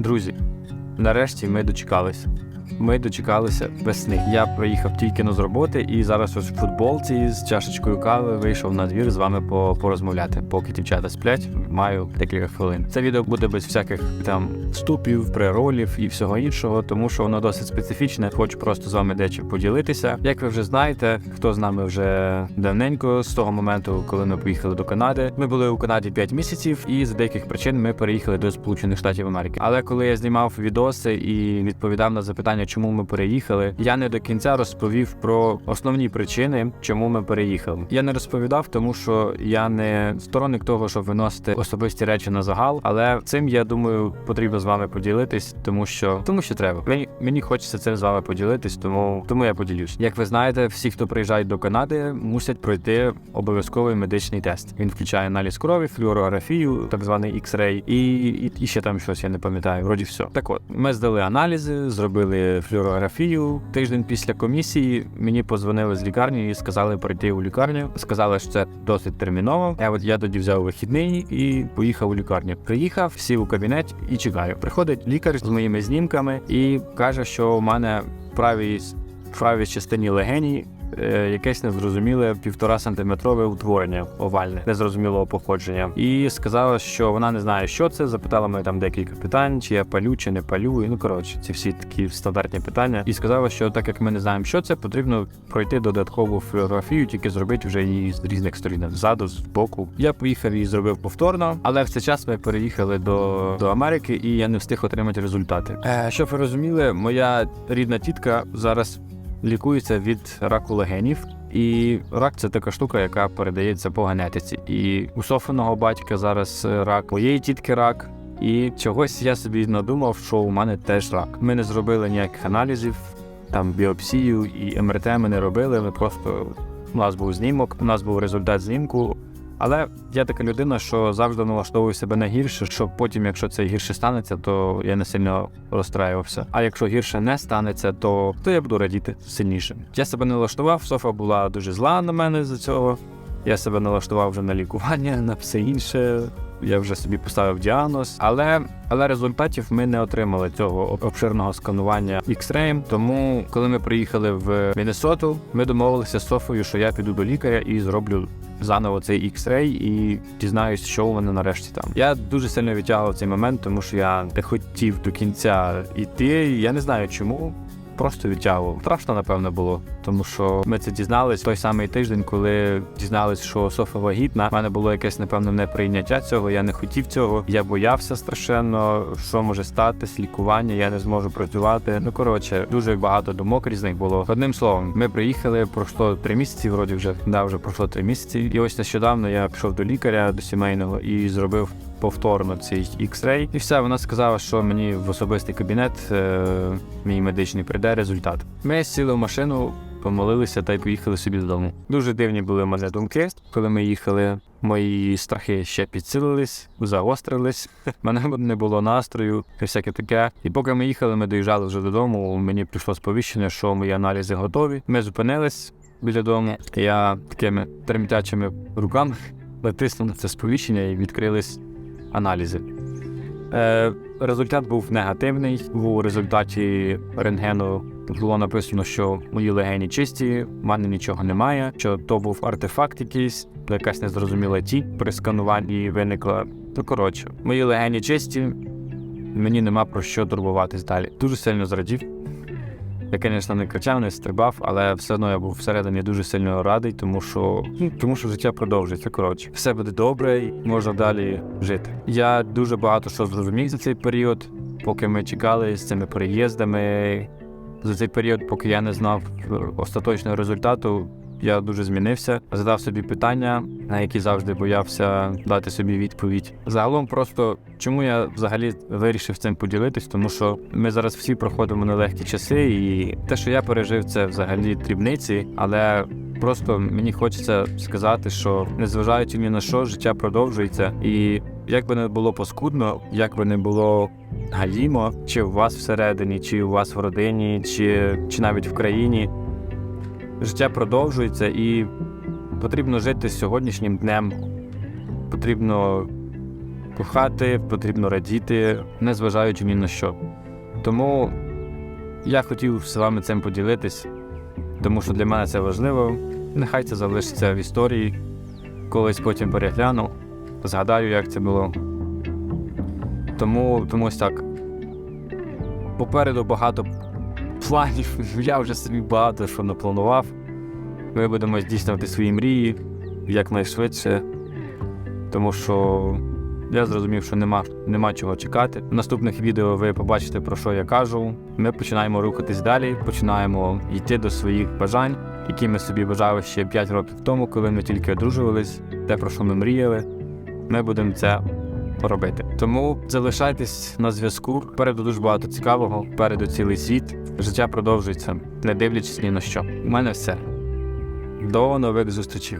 Друзі, нарешті ми дочекалися. Ми дочекалися весни. Я приїхав тільки з роботи і зараз ось в футболці з чашечкою кави вийшов на двір з вами порозмовляти. Поки дівчата сплять, маю декілька хвилин. Це відео буде без всяких там вступів, преролів і всього іншого, тому що воно досить специфічне. Хочу просто з вами дечим поділитися. Як ви вже знаєте, хто з нами вже давненько з того моменту, коли ми поїхали до Канади. Ми були у Канаді 5 місяців, і з деяких причин ми переїхали до Сполучених Штатів Америки. Але коли я знімав відоси і відповідав на запитання, чому ми переїхали, я не до кінця розповів про основні причини, чому ми переїхали. Я не розповідав, тому що я не сторонник того, щоб виносити особисті речі на загал. Але цим я думаю, потрібно з вами поділитись, тому що тому що треба. Мені, мені хочеться цим з вами поділитись, тому тому я поділюсь. Як ви знаєте, всі, хто приїжджають до Канади, мусять пройти обов'язковий медичний тест. Він включає аналіз крові, флюорографію, так званий X-ray, і, і, і ще там щось я не пам'ятаю. Вроді все. Так от, ми здали аналізи, зробили флюорографію. Тиждень після комісії мені позвонили з лікарні і сказали прийти у лікарню. Сказали, що це досить терміново. Я от я тоді взяв вихідний і поїхав у лікарню. Приїхав, сів у кабінет і чекаю. Приходить лікар з моїми знімками і каже, що у мене правій правій частині легені якесь незрозуміле півтора сантиметрове утворення овальне, незрозумілого походження. І сказала, що вона не знає, що це. Запитала мене там декілька питань, чи я палю, чи не палю. І ну коротше, ці всі такі стандартні питання. І сказала, що так як ми не знаємо, що це, потрібно пройти додаткову флюорографію, тільки зробити вже її з різних сторін, ззаду, з боку. Я поїхав і зробив повторно, але в цей час ми переїхали до, до Америки, і я не встиг отримати результати. Е, щоб ви розуміли, моя рідна тітка зараз лікується від раку легенів. І рак це така штука, яка передається по генетиці. І у Софиного батька зараз е, рак, моєї тітки рак. І чогось я собі надумав, що у мене теж рак. Ми не зробили ніяких аналізів, там біопсію і МРТ ми не робили. Ми просто у нас був знімок, у нас був результат знімку. Але я така людина, що завжди налаштовую себе на гірше, щоб потім, якщо це гірше станеться, то я не сильно розстраювався. А якщо гірше не станеться, то, то я буду радіти сильніше. Я себе не налаштував, Софа була дуже зла на мене за цього. Я себе налаштував вже на лікування, на все інше. Я вже собі поставив діагноз, але але результатів ми не отримали цього обширного сканування X-Ray. Тому, коли ми приїхали в Міннесоту, ми домовилися з Софою, що я піду до лікаря і зроблю заново цей X-Ray і дізнаюсь, що у мене нарешті там. Я дуже сильно відтягував цей момент, тому що я не хотів до кінця йти. Я не знаю чому. Просто відтягував. Страшно, напевно, було, тому що ми це дізнались той самий тиждень, коли дізнались, що Софа вагітна. У мене було якесь, напевно, неприйняття цього. Я не хотів цього. Я боявся страшенно, що може статись, лікування, я не зможу працювати. Ну коротше, дуже багато думок різних було. Одним словом, ми приїхали, пройшло три місяці. Вроді вже да, вже пройшло три місяці. І ось нещодавно я пішов до лікаря, до сімейного і зробив повторно цей X-Ray. І все, вона сказала, що мені в особистий кабінет е, мій медичний прийде результат. Ми сіли в машину, помолилися та й поїхали собі додому. Дуже дивні були мене думки, коли ми їхали. Мої страхи ще підсилились, загострились. Мене не було настрою і всяке таке. І поки ми їхали, ми доїжджали вже додому. Мені прийшло сповіщення, що мої аналізи готові. Ми зупинились біля дому. Я такими тремтячими руками натиснув на це сповіщення і відкрились аналізи. Е, результат був негативний. У результаті рентгену було написано, що мої легені чисті, в мене нічого немає, що то був артефакт якийсь, якась незрозуміла тінь при скануванні виникла. Ну коротше, мої легені чисті, мені нема про що турбуватись далі. Дуже сильно зрадів. Я, звісно, не кричав, не стрибав, але все одно я був всередині дуже сильно радий, тому що ну, тому що життя продовжується. Коротше, все буде добре, і можна далі жити. Я дуже багато що зрозумів за цей період, поки ми чекали з цими переїздами. За цей період, поки я не знав остаточного результату, я дуже змінився. Задав собі питання, на які завжди боявся дати собі відповідь. Загалом, просто чому я взагалі вирішив цим поділитись, тому що ми зараз всі проходимо нелегкі часи, і те, що я пережив, це взагалі дрібниці, але. Просто мені хочеться сказати, що незважаючи ні на що, життя продовжується, і як би не було паскудно, як би не було галімо, чи у вас всередині, чи у вас в родині, чи, чи навіть в країні, життя продовжується і потрібно жити сьогоднішнім днем. Потрібно кохати, потрібно радіти, незважаючи ні на що. Тому я хотів з вами цим поділитись, тому що для мене це важливо. Нехай це залишиться в історії. Колись потім перегляну, згадаю, як це було. Тому, тому ось так. Попереду багато планів. Я вже собі багато що напланував. Ми будемо здійснювати свої мрії якнайшвидше, тому що я зрозумів, що нема, нема чого чекати. В наступних відео ви побачите, про що я кажу. Ми починаємо рухатись далі, починаємо йти до своїх бажань, які ми собі бажали ще 5 років тому, коли ми тільки одружувались, те, про що ми мріяли. Ми будемо це робити. Тому залишайтесь на зв'язку. Попереду дуже багато цікавого, попереду цілий світ. Життя продовжується, не дивлячись ні на що. У мене все. До нових зустрічей.